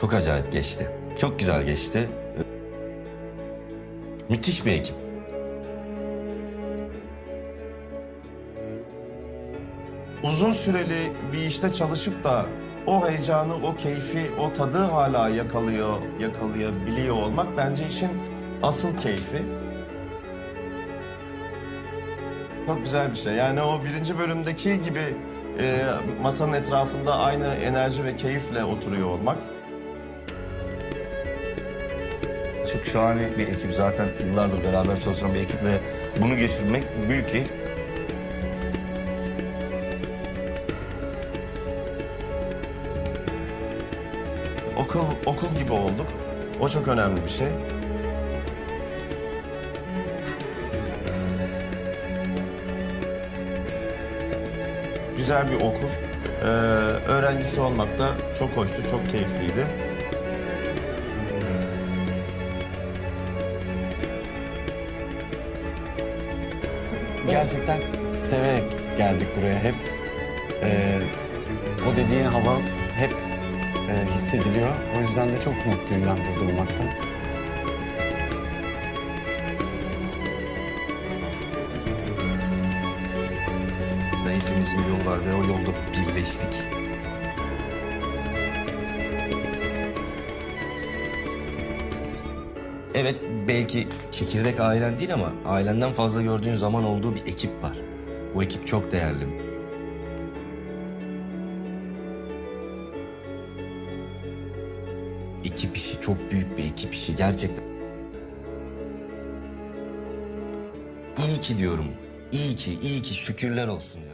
Çok acayip geçti. Çok güzel geçti. Müthiş bir ekip. Uzun süreli bir işte çalışıp da o heyecanı, o keyfi, o tadı hala yakalıyor, yakalayabiliyor olmak bence işin asıl keyfi. Çok güzel bir şey. Yani o birinci bölümdeki gibi e, masanın etrafında aynı enerji ve keyifle oturuyor olmak. Çok şahane bir ekip zaten yıllardır beraber çalışan bir ekip ve bunu geçirmek büyük keyif. Okul, okul gibi olduk. O çok önemli bir şey. Güzel bir okul. Ee, öğrencisi olmak da çok hoştu, çok keyifliydi. Gerçekten severek geldik buraya hep. Ee, o dediğin hava hep e, hissediliyor. O yüzden de çok mutluyum ben burada olmaktan. Hepimizin yolu var ve o yolda birleştik. Evet belki çekirdek ailen değil ama ailenden fazla gördüğün zaman olduğu bir ekip var. Bu ekip çok değerli. Ekip işi çok büyük bir ekip işi gerçekten. İyi ki diyorum. İyi ki, iyi ki şükürler olsun.